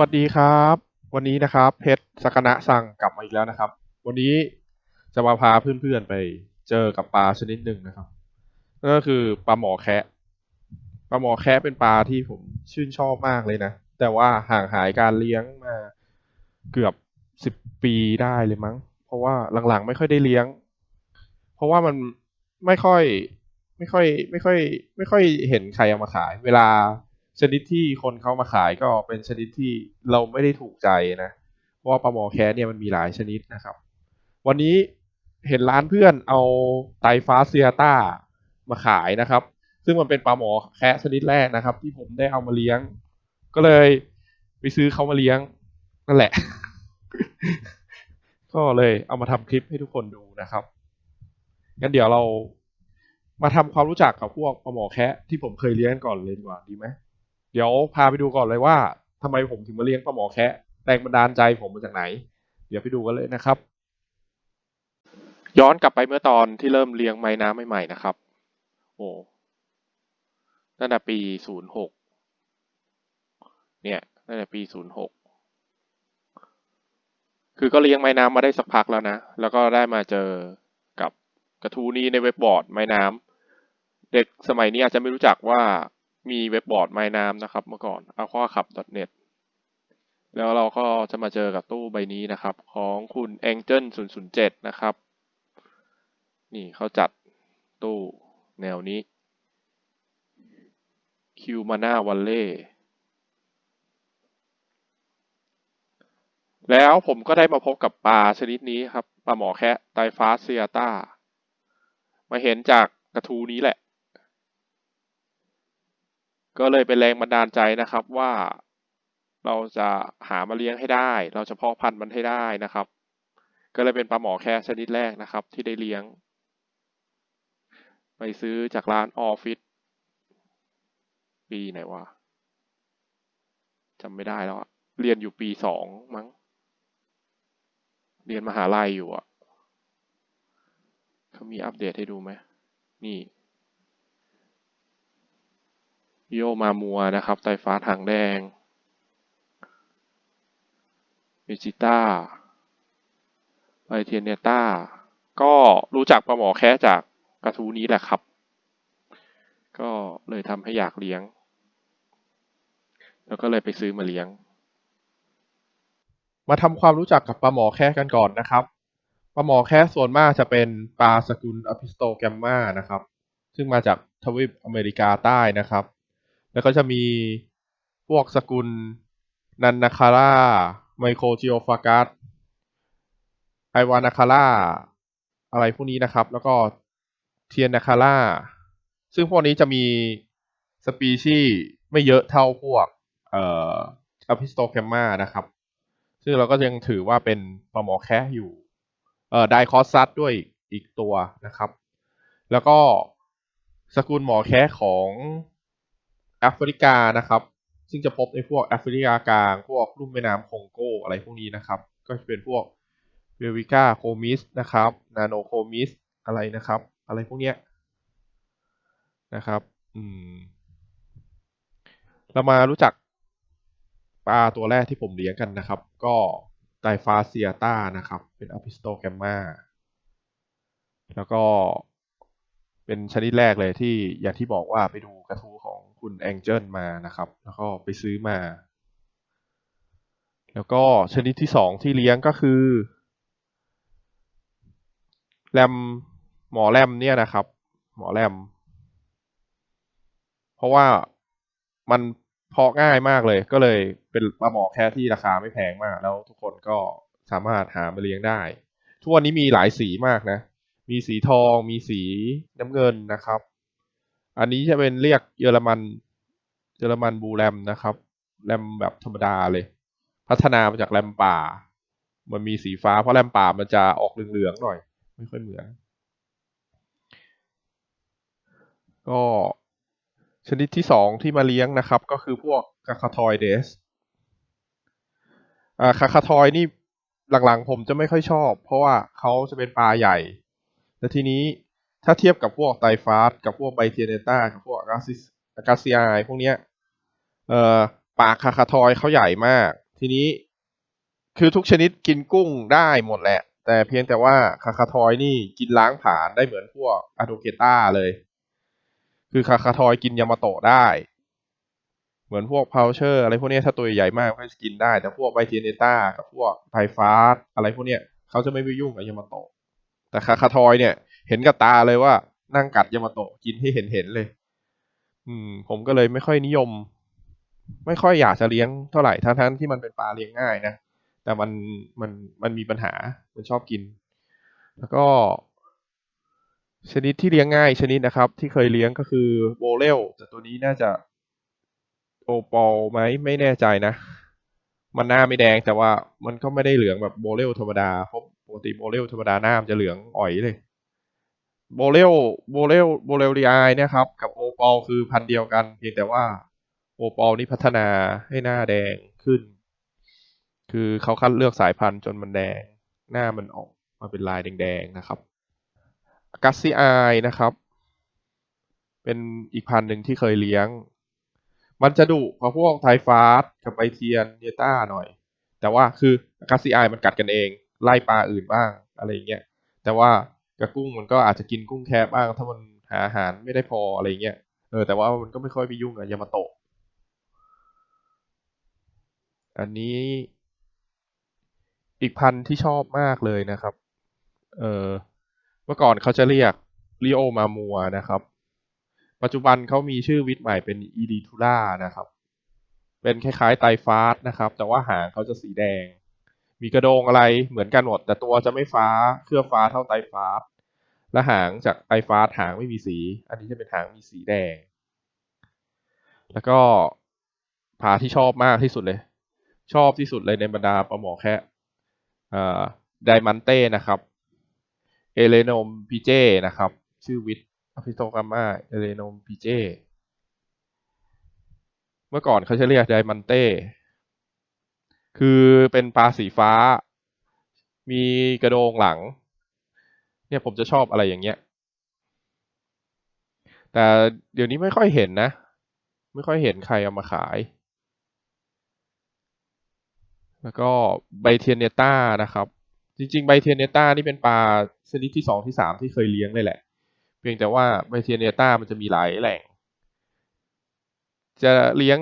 วัสดีครับ วันนี้นะครับ เพชรสกนะสั่งกลับมาอีกแล้วนะครับ วันนี้จะมาพาเพื่อนๆไปเจอกับปลาชนิดหนึ่งนะครับนั่นก็คือปลาหมอแคะปลาหมอแคะเป็นปลาที่ผมชื่นชอบมากเลยนะ แต่ว่าห่างหายการเลี้ยงมาเกือบสิบปีได้เลยมั้ง เพราะว่าหลังๆ ไม่ค่อยได้เลี้ยง เพราะว่ามันไม่ค่อยไม่ค่อย ไม่ค่อย ไม่ค่อยเห็นใครเอามาขาย เวลา ชนิดที่คนเขามาขายก็เป็นชนิดที่เราไม่ได้ถูกใจนะเพราะว่าปลาหมอแคะเนี่ยมันมีหลายชนิดนะครับ วันนี้เห็นร้านเพื่อนเอาไตฟ้าเซียต้ามาขายนะครับ ซึ่งมันเป็นปลาหมอแคะชนิดแรกนะครับ ที่ผมได้เอามาเลี้ยง ก็เลยไปซื้อเขามาเลี้ยงนั่นแหละ ก็เลยเอามาทำคลิปให้ทุกคนดูนะครับงั้นเดี๋ยวเรามาทำความรู้จักกับพวกปลาหมอแคะที่ผมเคยเลี้ยงก่อนเลยดีกว่าดีไหม เดี๋ยวพาไปดูก่อนเลยว่าทำไมผมถึงมาเลี้ยงปลาหมอแคะแรงบันดาลใจผมมาจากไหน เดี๋ยวไปดูกันเลยนะครับ ย้อนกลับไปเมื่อตอนที่เริ่มเลี้ยงไม้น้ำใหม่ๆนะครับ โอ้ตั้งแต่ปีศูนย์หกเนี่ยตั้งแต่ปีศูนย์หกคือก็เลี้ยงไม้น้ำมาได้สักพักแล้วนะ แล้วก็ได้มาเจอกับกระทูนี้ในเว็บบอร์ดไม้น้ำเด็กสมัยนี้อาจจะไม่รู้จักว่า มีเว็บบอร์ดไม้น้ำนะครับ เมื่อก่อน aquacup.net แล้วเราก็จะมาเจอกับตู้ใบนี้นะครับ ของคุณ Angel 007 นะครับ นี่เขาจัดตู้แนวนี้คิวมาน่าวันเล่แล้วผมก็ได้มาพบกับปลาชนิดนี้ครับปลาหมอแคะไตฟ้าเซียต้ามาเห็นจากกระทูนี้แหละ ก็เลยเป็นแรงบันดาลใจนะครับว่าเราจะหามาเลี้ยงให้ได้ เราจะเพาะพันธุ์มันให้ได้นะครับ ก็เลยเป็นปลาหมอแคะชนิดแรกนะครับ ที่ได้เลี้ยง ไปซื้อจากร้านออฟฟิศปีไหนวะจำไม่ได้แล้วอะเรียนอยู่ปีสองมั้ง เรียนมหาลัยอยู่อะเขามีอัปเดตให้ดูไหมนี่ โยมามัวนะครับไตฟ้าถังแดงเวจิต้าไบเทียนเนต้า ก็รู้จักปลาหมอแค่จากกระทู้นี้แหละครับ ก็เลยทำให้อยากเลี้ยง แล้วก็เลยไปซื้อมาเลี้ยง มาทำความรู้จักกับปลาหมอแค่กันก่อนนะครับปลาหมอแค่ส่วนมากจะเป็นปลาสกุลอพิสโตแกมมานะครับ ซึ่งมาจากทวีปอเมริกาใต้นะครับ แล้วก็จะมีพวกสกุลนันนาคาร่าไมโครจิโอฟากัสไอวานาคาร่าอะไรพวกนี้นะครับ แล้วก็เทียนนาคาร่าซึ่งพวกนี้จะมีสปีชีส์ไม่เยอะเท่าพวกเอ่ออพิสโตแกมมานะครับ ซึ่งเราก็ยังถือว่าเป็นปลาหมอแคะอยู่เอ่อไดคอสซัสด้วยอีกตัวนะครับ แล้วก็สกุลหมอแคะของ แอฟริกานะครับ ซึ่งจะพบในพวกแอฟริกากลาง พวกลุ่มแม่น้ำคองโกอะไรพวกนี้นะครับ ก็จะเป็นพวกเววิก้าโคมิสนะครับ นาโนโคมิสอะไรนะครับ อะไรพวกเนี้ยนะครับ อืม เรามารู้จักปลาตัวแรกที่ผมเลี้ยงกันนะครับ ก็ไตฟาเซียต้านะครับ เป็นอพิสโตแกมมาแล้วก็เป็นชนิดแรกเลยที่อย่างที่บอกว่าไปดูกระทู้ คุณแองเจิลมานะครับ แล้วก็ไปซื้อมา แล้วก็ชนิดที่สองที่เลี้ยงก็คือแรมหมอแรมเนี่ยนะครับ หมอแรม เพราะว่ามันเพาะง่ายมากเลย ก็เลยเป็นปลาหมอแค่ที่ราคาไม่แพงมาก แล้วทุกคนก็สามารถหามาเลี้ยงได้ ทุกวันนี้มีหลายสีมากนะ มีสีทอง มีสีน้ำเงินนะครับ อันนี้จะเป็นเรียกเยอรมัน เยอรมันบูแรมนะครับ แรมแบบธรรมดาเลย พัฒนามาจากแรมป่า มันมีสีฟ้าเพราะแรมป่ามันจะออกเหลืองๆหน่อย ไม่ค่อยเหมือน ก็ชนิดที่สองที่มาเลี้ยงนะครับ ก็คือพวกคาคาทอยเดสอ่าคาคาทอยนี่หลังๆผมจะไม่ค่อยชอบ เพราะว่าเขาจะเป็นปลาใหญ่แต่ทีนี้ ถ้าเทียบกับพวกไตฟาสกับพวกไบเทเนต้ากับพวกอากาซิสอากาซิไอพวกเนี้ยเอ่อปากคาคาทอยเขาใหญ่มาก ทีนี้คือทุกชนิดกินกุ้งได้หมดแหละ แต่เพียงแต่ว่าคาคาทอยนี่กินล้างผานได้เหมือนพวกอะโดเกต้าเลย คือคาคาทอยกินยามาโตะได้ เหมือนพวกพาวเชอร์อะไรพวกเนี้ยถ้าตัวใหญ่มากก็จะกินได้ แต่พวกไบเทเนต้ากับพวกไทฟาสอะไรพวกเนี้ยเขาจะไม่ไปยุ่งกับยามาโตะแต่คาคาทอยเนี่ย เห็นกับตาเลยว่านั่งกัดยามาโตะกินให้เห็นเห็นๆเลย อืม ผมก็เลยไม่ค่อยนิยม ไม่ค่อยอยากจะเลี้ยงเท่าไหร่ทั้งๆที่มันเป็นปลาเลี้ยงง่ายนะแต่มันมันมันมีปัญหามันชอบกิน แล้วก็ ชนิดที่เลี้ยงง่ายชนิดนะครับ ที่เคยเลี้ยงก็คือโบเลลแต่ตัวนี้น่าจะโอปอลไหมไม่แน่ใจนะ มันหน้าไม่แดงแต่ว่ามันก็ไม่ได้เหลืองแบบโบเลลธรรมดาเพราะปกติโบเลลธรรมดาหน้ามันจะเหลืองอ่อยเลย โบเลลโบเลลโบเลลรีไอเนี่ยครับ กับโอปอลคือพันเดียวกัน เพียงแต่ว่าโอปอลนี่พัฒนาให้หน้าแดงขึ้น คือเขาคัดเลือกสายพันธุ์จนมันแดง หน้ามันออกมาเป็นลายแดงๆนะครับกัสซี่ไอนะครับ เป็นอีกพันธุ์หนึ่งที่เคยเลี้ยง มันจะดุเพราพวกไทฟาสกับไบเทียนเนต้าหน่อย แต่ว่าคือกัสซี่ไอมันกัดกันเอง ไล่ปลาอื่นบ้างอะไรอย่างเงี้ย แต่ว่า กับกุ้งมันก็อาจจะกินกุ้งแค่บ้าง ถ้ามันหาอาหารไม่ได้พออะไรเงี้ยเออแต่ว่ามันก็ไม่ค่อยไปยุ่งกับยามาโตะอันนี้อีกพันที่ชอบมากเลยนะครับ เออเมื่อก่อนเขาจะเรียกลิโอมามัวนะครับ ปัจจุบันเขามีชื่อวิทย์ใหม่เป็นอีดีทูล่านะครับ เป็นคล้ายๆไตฟาสนะครับ แต่ว่าหางเขาจะสีแดง มีกระโดงอะไรเหมือนกันหมด แต่ตัวจะไม่ฟ้าเคลือบฟ้าเท่าไตรฟาและหางจากไตรฟาหางไม่มีสี อันนี้จะเป็นหางมีสีแดง แล้วก็ผาที่ชอบมากที่สุดเลย ชอบที่สุดเลยในบรรดาปลาหมอแคะไดมันเต้นะครับ เอเลนมพีเจนะครับ ชื่อวิทอพิโตกามาเอเลนมพีเจ เมื่อก่อนเขาจะเรียกไดมันเต้ คือเป็นปลาสีฟ้า มีกระโดงหลัง เนี่ยผมจะชอบอะไรอย่างเงี้ย แต่เดี๋ยวนี้ไม่ค่อยเห็นนะ ไม่ค่อยเห็นใครเอามาขาย แล้วก็ไบเทียนเนต้านะครับ จริงๆไบเทียนเนต้านี่เป็นปลาชนิดที่สองที่สามที่เคยเลี้ยงเลยแหละ เพียงแต่ว่าไบเทียนเนต้ามันจะมีหลายแหล่ง จะเลี้ยง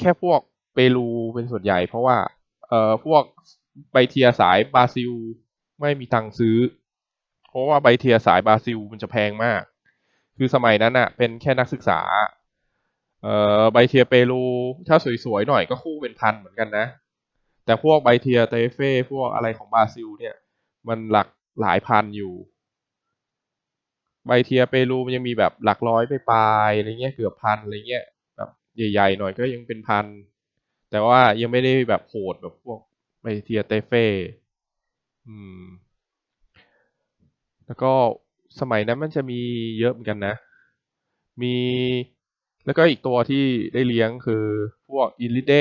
แค่พวก เปรูเป็นส่วนใหญ่ เพราะว่า เอ่อพวกไบเทียสายบราซิล ไม่มีตังค์ซื้อ เพราะว่าไบเทียสายบราซิลมันจะแพงมาก คือสมัยนั้นอะเป็นแค่นักศึกษา เอ่อไบเทียเปรูถ้าสวยๆหน่อยก็คู่เป็นพันเหมือนกันนะ แต่พวกไบเทียเตเฟ่พวกอะไรของบราซิลเนี่ย มันหลักหลายพันอยู่ไบเทียเปรูมันยังมีแบบหลักร้อยไปปลายอะไรเงี้ยเกือบพันอะไรเงี้ยแบบใหญ่ๆหน่อยก็ยังเป็นพัน แต่ว่ายังไม่ได้แบบโหดแบบพวกไบเทียเตเฟ่อืม แล้วก็สมัยนั้นมันจะมีเยอะเหมือนกันนะ มีแล้วก็อีกตัวที่ได้เลี้ยงคือพวกอิลิเด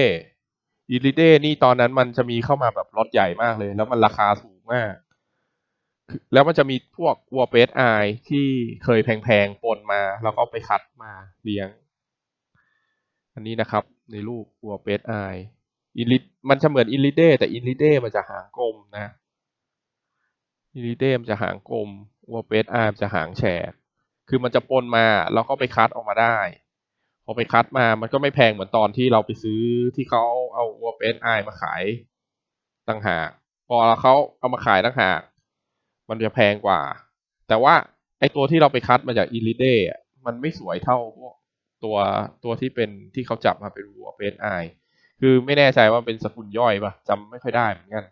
อิลิเดนี่ตอนนั้นมันจะมีเข้ามาแบบรถใหญ่มากเลย แล้วมันราคาสูงมาก แล้วมันจะมีพวกวัวเปสไอที่เคยแพงๆปนมา แล้วก็ไปคัดมาเลี้ยง อันนี้นะครับ ในรูปวัวเปสไออิลิมันจะเหมือนอิลิเดแต่อิลิเดมันจะหางกลมนะอิลิเดมนจะหางกลมวัวเปสไอมนจะหางแฉกคือมันจะปนมาแล้วก็ไปคัดออกมาได้พอไปคัดมามันก็ไม่แพงเหมือนตอนที่เราไปซื้อที่เขาเอาวัวเปสไอมาขายต่างหากพอเขาเอามาขายต่างหากมันจะแพงกว่า แต่ว่าไอตัวที่เราไปคัดมาจากอิลิเดอะมันไม่สวยเท่าพวก ตัวตัวที่เป็นที่เขาจับมาเป็นวัวเปสไอคือไม่แน่ใจว่าเป็นสกุลย่อยปะจำไม่ค่อยได้เหมือนกัน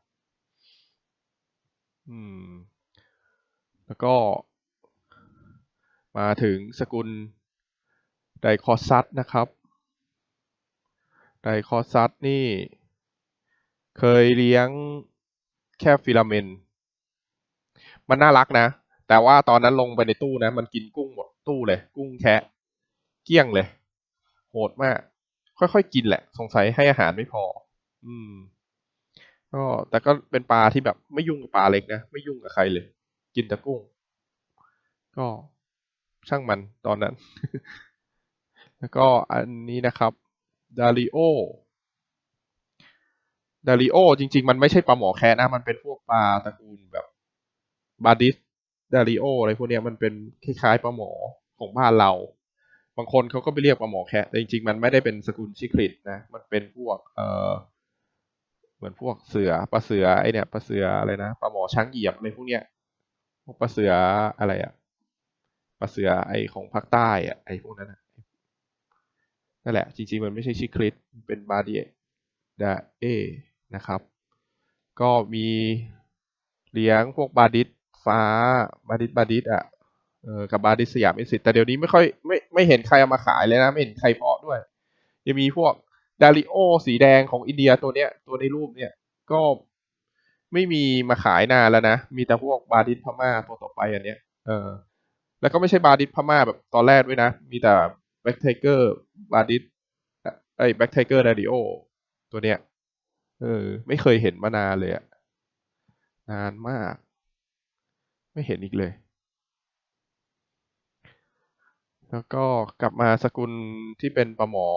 อืม แล้วก็ มาถึงสกุลไดคอซัสนะครับ ไดคอซัสนี่ เคยเลี้ยงแค่ฟิลาเมนมันน่ารักนะ แต่ว่าตอนนั้นลงไปในตู้นะ มันกินกุ้งหมดตู้เลย กุ้งแคะ เกี้ยงเลย โหดมาก ค่อยๆกินแหละ สงสัยให้อาหารไม่พอ อืม ก็แต่ก็เป็นปลาที่แบบไม่ยุ่งกับปลาเล็กนะ ไม่ยุ่งกับใครเลย กินแต่กุ้ง ก็ช่างมันตอนนั้น แล้วก็อันนี้นะครับ ดาริโอ ดาริโอ จริง ๆ มันไม่ใช่ปลาหมอแคะนะ มันเป็นพวกปลาตระกูลแบบบาดิสดาริโออะไรพวกเนี้ยมันเป็นคล้ายๆปลาหมอของบ้านเรา บางคนเขาก็ไปเรียกปลาหมอแคะแต่จริงๆ มันไม่ได้เป็นสกุลชิคลิดนะ มันเป็นพวกเออเหมือนพวกเสือปลาเสือไอเนี่ยปลาเสืออะไรนะปลาหมอช้างเหยียบอะไรพวกเนี้ยพวกปลาเสืออะไรอะปลาเสือไอของภาคใต้อะไอพวกนั้นอะนั่นแหละ จริงๆ มันไม่ใช่ชิคลิดมันเป็นบาดิดาเอนะครับ ก็มีเลี้ยงพวกบาดิสฟ้าบาดิสบาดิสอะ เออกับบาดิสยามเอสิตแต่เดี๋ยวนี้ไม่ค่อยไม่ไม่เห็นใครเอามาขายเลยนะไม่เห็นใครเพาะด้วยยังมีพวกดาริโอสีแดงของอินเดียตัวเนี้ย ตัวในรูปเนี่ยก็ไม่มีมาขายนานแล้วนะ มีแต่พวกบาดิสพม่าตัวต่อไปอันเนี้ยเออแล้วก็ไม่ใช่บาดิสพม่าแบบตอนแรกด้วยนะ มีแต่แบ็คไทเกอร์บาดิสไอ้แบ็คไทเกอร์ดาริโอตัวเนี้ยเออ ไม่เคยเห็นมานานเลยอะนานมาก ไม่เห็นอีกเลย แล้วก็กลับมาสกุลที่เป็นปลาหมอ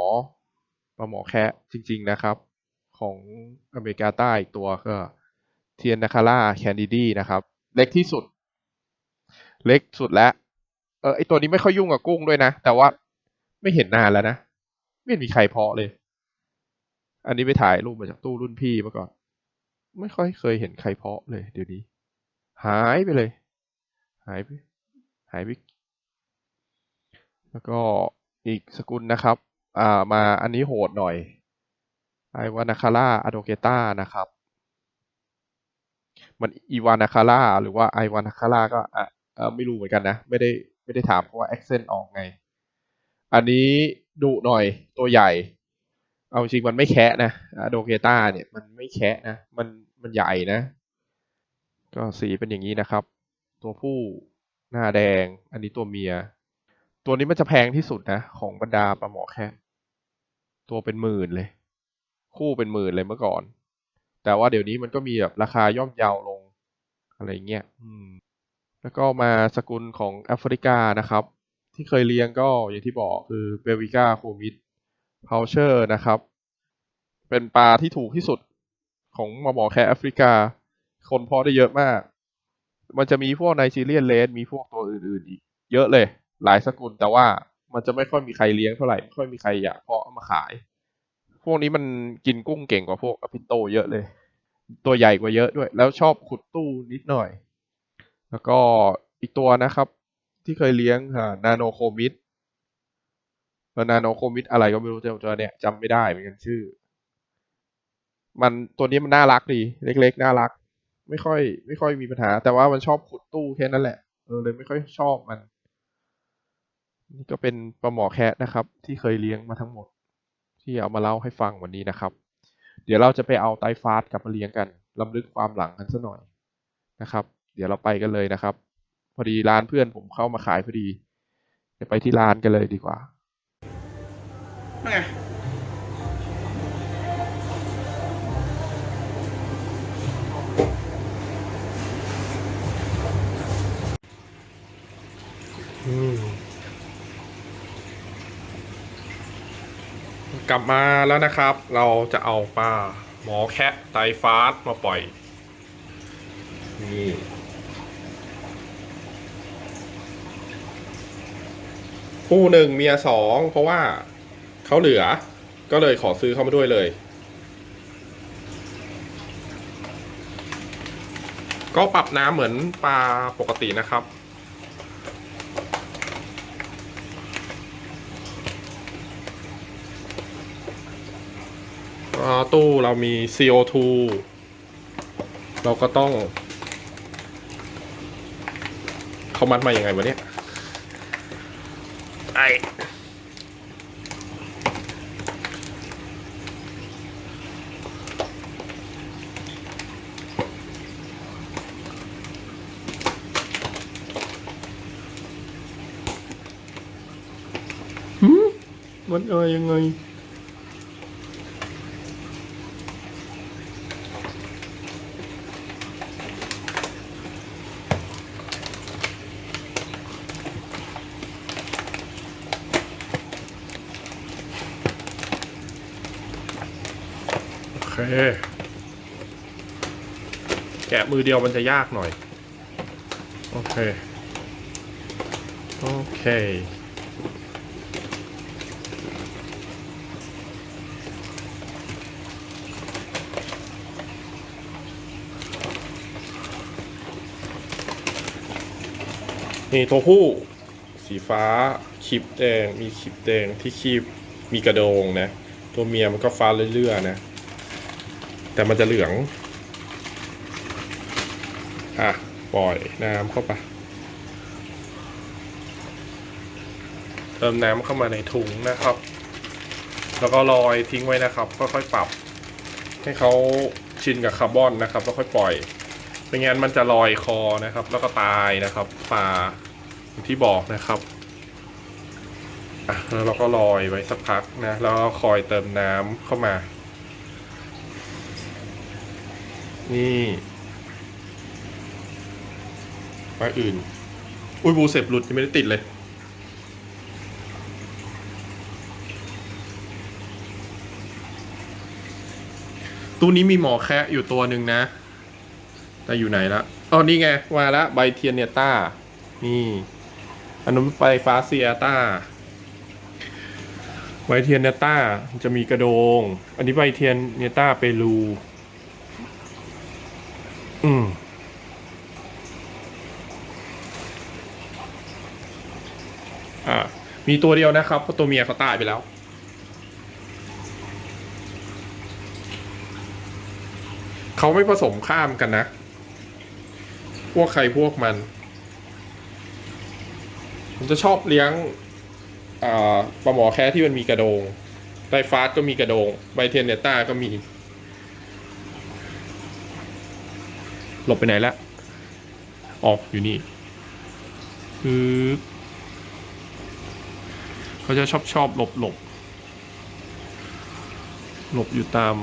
ปลาหมอแคะจริง ๆนะครับ ของอเมริกาใต้อีกตัวก็เทียนนาคาร่าแคนดิดีนะครับ เล็กที่สุด เล็กสุดแล้วเออไอตัวนี้ไม่ค่อยยุ่งกับกุ้งด้วยนะ แต่ว่าไม่เห็นนานแล้วนะ ไม่เห็นมีใครเพาะเลย อันนี้ไปถ่ายรูปมาจากตู้รุ่นพี่มาก่อน ไม่ค่อยเคยเห็นใครเพาะเลย เดี๋ยวนี้ หายไปเลย หายไป หายไป แล้วก็อีกสกุลนะครับ อ่ามาอันนี้โหดหน่อยไอวานาคาร่าอะโดเกต้านะครับ มันอีวานาคาร่าหรือว่าไอวานาคาร่าก็อะไม่รู้เหมือนกันนะ ไม่ได้ไม่ได้ถามเพราะว่า accent ออกไง อันนี้ดุหน่อยตัวใหญ่ เอาจริงมันไม่แคะนะอะโดเกต้าเนี่ยมันไม่แคะนะ มันมันใหญ่นะ ก็สีเป็นอย่างนี้นะครับ ตัวผู้หน้าแดง อันนี้ตัวเมีย ตัวนี้มันจะแพงที่สุดนะ ของบรรดาปลาหมอแคะตัวเป็นหมื่นเลย คู่เป็นหมื่นเลยเมื่อก่อน แต่ว่าเดี๋ยวนี้มันก็มีแบบราคาย่อมเยาลงอะไรเงี้ยอืม แล้วก็มาสกุลของแอฟริกานะครับ ที่เคยเลี้ยงก็อย่างที่บอกคือเบลวิก้าโคมิดพาวเชอร์นะครับ เป็นปลาที่ถูกที่สุดของมอหมอแคะแอฟริกา คนเพาะได้เยอะมาก มันจะมีพวกไนจีเรียนเลสมีพวกตัวอื่นๆอีก เยอะเลย หลายสกุลแต่ว่ามันจะไม่ค่อยมีใครเลี้ยงเท่าไหร่ไม่ค่อยมีใครอยากเพาะเอามาขาย พวกนี้มันกินกุ้งเก่งกว่าพวกอพิโตเยอะเลย ตัวใหญ่กว่าเยอะด้วย แล้วชอบขุดตู้นิดหน่อย แล้วก็อีกตัวนะครับ ที่เคยเลี้ยงนาโนโคมิดนาโนโคมิดอะไรก็ไม่รู้เจ้าตัวเนี้ยจำไม่ได้เหมือนกันชื่อ มันตัวนี้มันน่ารักดี เล็ก ๆ น่ารัก ไม่ค่อย ไม่ค่อยมีปัญหา แต่ว่ามันชอบขุดตู้แค่นั้นแหละเออเลยไม่ค่อยชอบมัน นี่ก็เป็นปลาหมอแคะนะครับ ที่เคยเลี้ยงมาทั้งหมด ที่เอามาเล่าให้ฟังวันนี้นะครับ เดี๋ยวเราจะไปเอาไตรฟาสกลับมาเลี้ยงกันลำลึกความหลังกันสักหน่อยนะครับ เดี๋ยวเราไปกันเลยนะครับ พอดีร้านเพื่อนผมเข้ามาขายพอดีเดี๋ยวไปที่ร้านกันเลยดีกว่านั่นไง กลับมาแล้วนะครับ เราจะเอาปลาหมอแคะไตฟาสมาปล่อย นี่คู่หนึ่งเมียสองเพราะว่าเขาเหลือ ก็เลยขอซื้อเข้ามาด้วยเลย ก็ปรับน้ำเหมือนปลาปกตินะครับ ตู้เรามี CO2 เราก็ต้อง เขามัดมาอย่างไงวะเนี่ยไอหืมมันเออยังไง แกะมือเดียวมันจะยากหน่อย โอเค โอเคนี่ตัวผู้สีฟ้าขีบแดงมีขีบแดงที่ขีบมีกระโดงนะ ตัวเมียมันก็ฟ้าเรื่อยๆนะ แต่มันจะเหลือง อะ ปล่อยน้ำเข้าไป เติมน้ำเข้ามาในถุงนะครับ แล้วก็ลอยทิ้งไว้นะครับ ค่อยๆปรับ ให้เขาชินกับคาร์บอนนะครับ แล้วค่อยปล่อยไม่งั้นมันจะลอยคอนะครับ แล้วก็ตายนะครับปลาที่บอกนะครับอะแล้วเราก็ลอยไว้สักพักนะ แล้วคอยเติมน้ำเข้ามา นี่ไม้อื่น อุ้ยบูเสพหลุดยังไม่ได้ติดเลย ตู้นี้มีหมอแคะอยู่ตัวหนึ่งนะ แต่อยู่ไหนละอ๋อนี่ไงมาละใบเทียนเนต้า นี่อันนู้นไฟฟ้าเซียต้าใบเทียนเนต้าจะมีกระโดง อันนี้ใบเทียนเนต้าเปรู อืม อ่า มีตัวเดียวนะครับเพราะตัวเมียเขาตายไปแล้ว เขาไม่ผสมข้ามกันนะ พวกใครพวกมัน ผมจะชอบเลี้ยงปลาหมอแค่ที่มันมีกระโดงไดฟาสก็มีกระโดง ไบเทนเนต้าก็มี หลบไปไหนละออกอยู่นี่คือ เขาจะชอบชอบหลบหลบหลบอยู่ตาม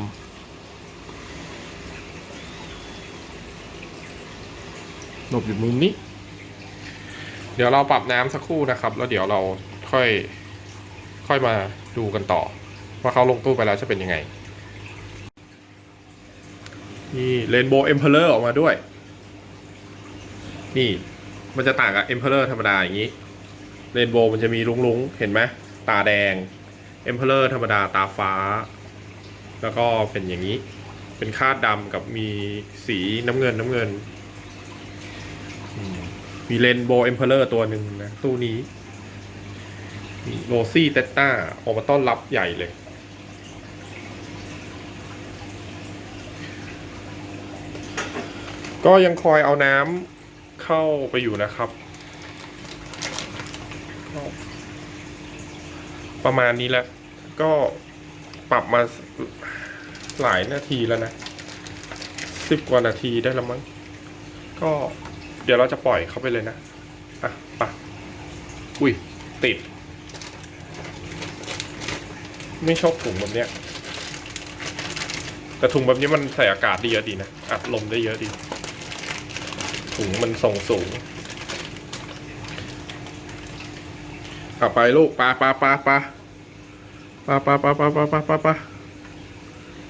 หลบอยู่มุมนี้ เดี๋ยวเราปรับน้ำสักครู่นะครับ แล้วเดี๋ยวเราค่อยค่อยมาดูกันต่อ ว่าเขาลงตู้ไปแล้วจะเป็นยังไง นี่เรนโบว์เอ็มเพลเลอร์ออกมาด้วย นี่มันจะต่างกับเอ็มเพลเลอร์ธรรมดาอย่างนี้ เรนโบว์มันจะมีลุงๆ เห็นไหมตาแดงเอ็มเพลเลอร์ธรรมดาตาฟ้า แล้วก็เป็นอย่างนี้ เป็นคาดดำกับมีสีน้ำเงินน้ำเงิน มีเลนโบเอ็มเพลเลอร์ตัวหนึ่งนะ ตู้นี้มีโรซี่เตต้าออกมาต้อนรับใหญ่เลย ก็ยังคอยเอาน้ำเข้าไปอยู่นะครับ ประมาณนี้แหละ ก็ปรับมาหลายนาทีแล้วนะสิบกว่านาทีได้แล้วมั้ง ก็เดี๋ยวเราจะปล่อยเขาไปเลยนะ อะไปะอุ้ย ติด ไม่ชอบถุงแบบเนี้ย แต่ถุงแบบนี้มันใส่อากาศได้เยอะดีนะ อัดลมได้เยอะดี ถุงมันส่งสูง อะไปลูกปลาปลาปลาปลาปลาปลาปลาปลาปลาปลาปลาปลา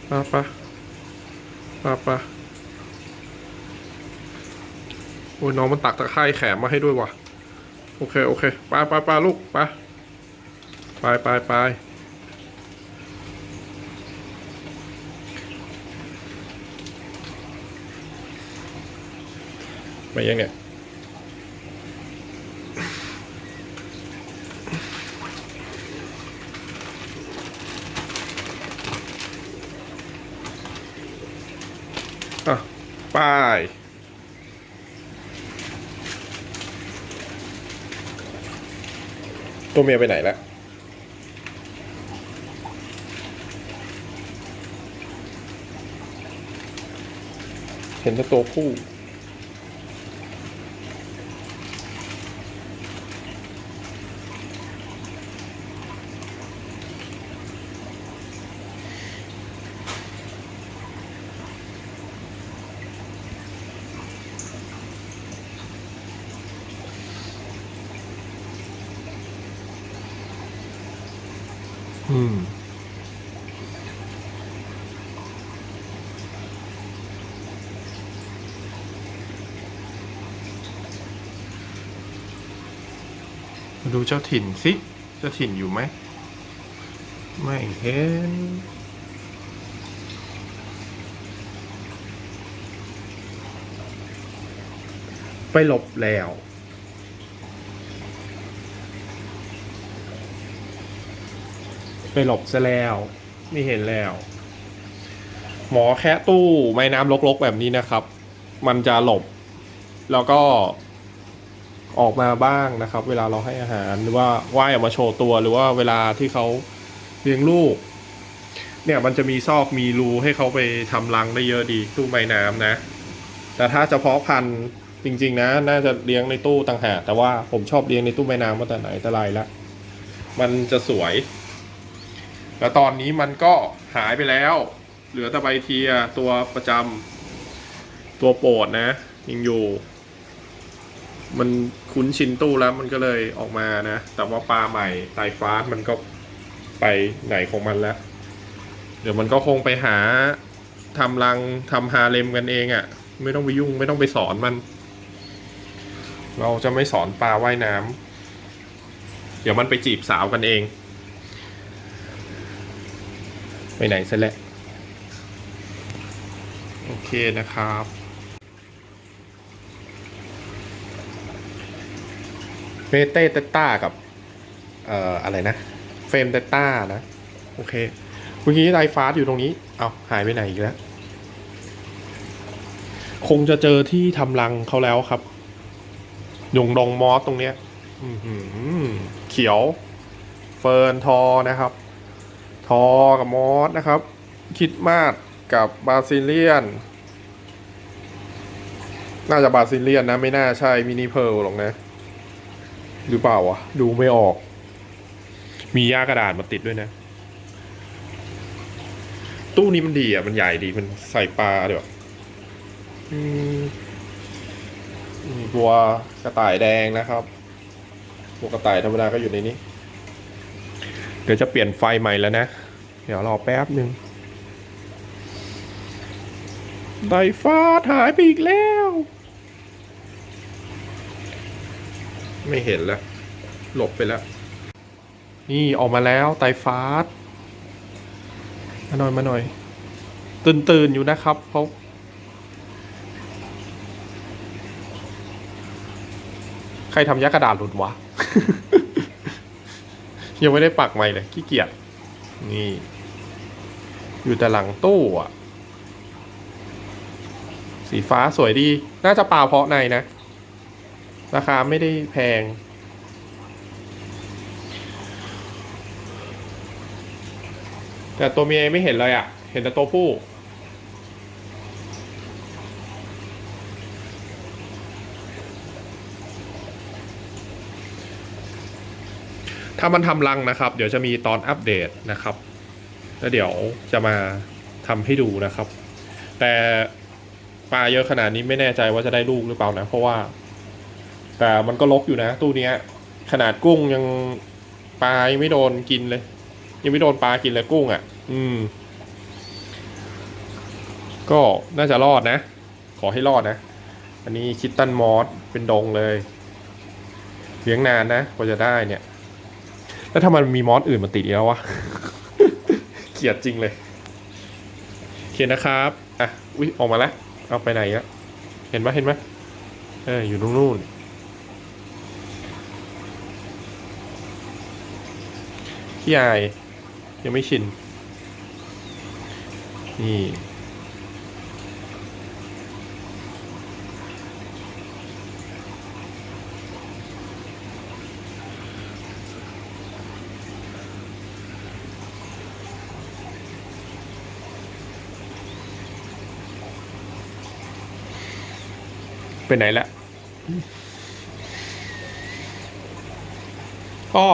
ปลาปลาปลาปลาโอ้ยน้องมันตักตะไคร่แขมมาให้ด้วยว่ะ โอเคโอเคไปไปไปลูกไปไปไปไปไปยังเนี่ย อะไปตัวเมียไปไหนแล้วเห็นแต่ตัวผู้ มาดูเจ้าถิ่นสิ เจ้าถิ่นอยู่ไหม ไม่เห็น ไปหลบแล้วไปหลบซะแล้ว ไม่เห็นแล้ว หมอแค่ตู้ไม้น้ำลกๆแบบนี้นะครับ มันจะหลบ แล้วก็ ออกมาบ้างนะครับ เวลาเราให้อาหารหรือว่าว่ายออกมาโชว์ตัว หรือว่าเวลาที่เขาเลี้ยงลูก เนี่ยมันจะมีซอกมีรูให้เขาไปทำรังได้เยอะดีตู้ไม้น้ำนะ แต่ถ้าเฉพาะพันธุ์จริง ๆ นะ น่าจะเลี้ยงในตู้ต่างหากแต่ว่าผมชอบเลี้ยงในตู้ไม้น้ำมาแต่ไหนแต่ไรละมันจะสวย แล้วตอนนี้มันก็หายไปแล้ว เหลือแต่ใบเทียตัวประจำตัวโปรดนะยังอยู่ มันคุ้นชินตู้แล้วมันก็เลยออกมานะ แต่ว่าปลาใหม่ไตฟ้ามันก็ไปไหนของมันแล้ว เดี๋ยวมันก็คงไปหาทำรังทำฮาเลมกันเองอะ่ะ ไม่ต้องไปยุ่งไม่ต้องไปสอนมัน เราจะไม่สอนปลาว่ายน้ำเดี๋ยวมันไปจีบสาวกันเอง ไปไหนซะแล้วโอเคนะครับ เมเต้เตต้ากับ เอ่อ อะไรนะ เฟรมเตต้านะ โอเคเมื่อกี้ไดฟาสอยู่ตรงนี้ เอาหายไปไหนอีกแล้ว คงจะเจอที่ทำรังเขาแล้วครับดงดงมอสตรงเนี้ยเขียว เฟิร์นทอนะครับ ทอกับมอสนะครับ คิดมากกับบาซิเลียน น่าจะบาซิเลียนนะ ไม่น่าใช่มินิเพร์ลหรอกนะ หรือเปล่าวะดูไม่ออก มีย่ากระดาษมาติดด้วยนะ ตู้นี้มันดีอะ มันใหญ่ดีมันใส่ปลาเดี๋ยวมีบัวกระต่ายแดงนะครับบัวกระต่ายธรรมดาก็อยู่ในนี้ เดี๋ยวจะเปลี่ยนไฟใหม่แล้วนะ เดี๋ยวรอแป๊บหนึ่งไดฟ้าหายไปอีกแล้ว ไม่เห็นแล้ว หลบไปแล้ว นี่ออกมาแล้วไตฟาสมาหน่อยมาหน่อย ตื่นตื่นๆอยู่นะครับเขาใครทำยักษ์กระดาษหลุดวะ ยังไม่ได้ปักใหม่เลยขี้เกียจนี่ อยู่แต่หลังตู้อะ สีฟ้าสวยดี น่าจะปลาเพาะในนะ ราคาไม่ได้แพง แต่ตัวเมียไม่เห็นเลยอะ เห็นแต่ตัวผู้ ถ้ามันทำรังนะครับ เดี๋ยวจะมีตอนอัปเดตนะครับ แล้วเดี๋ยวจะมาทำให้ดูนะครับ แต่ปลาเยอะขนาดนี้ไม่แน่ใจว่าจะได้ลูกหรือเปล่านะ เพราะว่า แต่มันก็ลกอยู่นะ ตู้เนี้ย ขนาดกุ้งยังปลายังไม่โดนกินเลย ยังไม่โดนปลากินเลยกุ้งอะ่ะ อืม ก็น่าจะรอดนะ ขอให้รอดนะ อันนี้คิตตันมอสเป็นดงเลยเลี้ยงนานนะกว่าจะได้เนี่ย แล้วถ้ามันมีมอสอื่นมาติดอีกแล้ววะเกลียดจริงเลยโอเคนนะครับอะอุ้ยออกมาแล้วเอาไปไหนอะเห็นไหมเห็นไหมเอออยู่นู่น พี่อาย ยังไม่ชิน นี่ ไปไหนละก็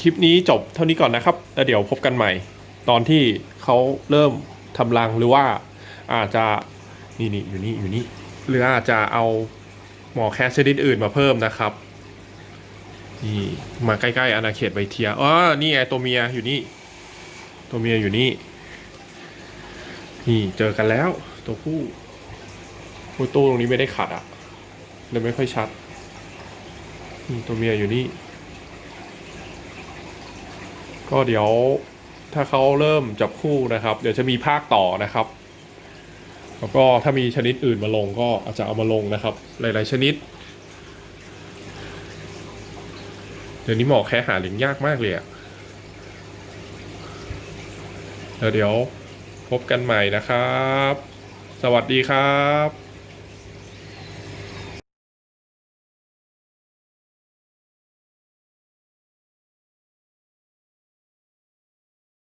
คลิปนี้จบเท่านี้ก่อนนะครับ แล้วเดี๋ยวพบกันใหม่ ตอนที่เขาเริ่มทำรังหรือว่าอาจจะนี่นี่อยู่นี่อยู่นี่หรืออาจจะเอาหมอแคสชนิดอื่นมาเพิ่มนะครับนี่มาใกล้ๆอาณาเขตไบเทียอ๋อนี่ไงตัวเมียอยู่นี่ ตัวเมียอยู่นี่ นี่เจอกันแล้ว ตัวผู้โอ้ตู้ตรงนี้ไม่ได้ขัดอะเลยไม่ค่อยชัดอืมตัวเมียอยู่นี่ ก็เดี๋ยวถ้าเขาเริ่มจับคู่นะครับ เดี๋ยวจะมีภาคต่อนะครับ แล้วก็ถ้ามีชนิดอื่นมาลงก็อาจจะเอามาลงนะครับ หลาย ๆ ชนิด เดี๋ยวนี้หมอแค่หาเลี้ยงยากมากเลยอะแล้วเดี๋ยวพบกันใหม่นะครับ สวัสดีครับ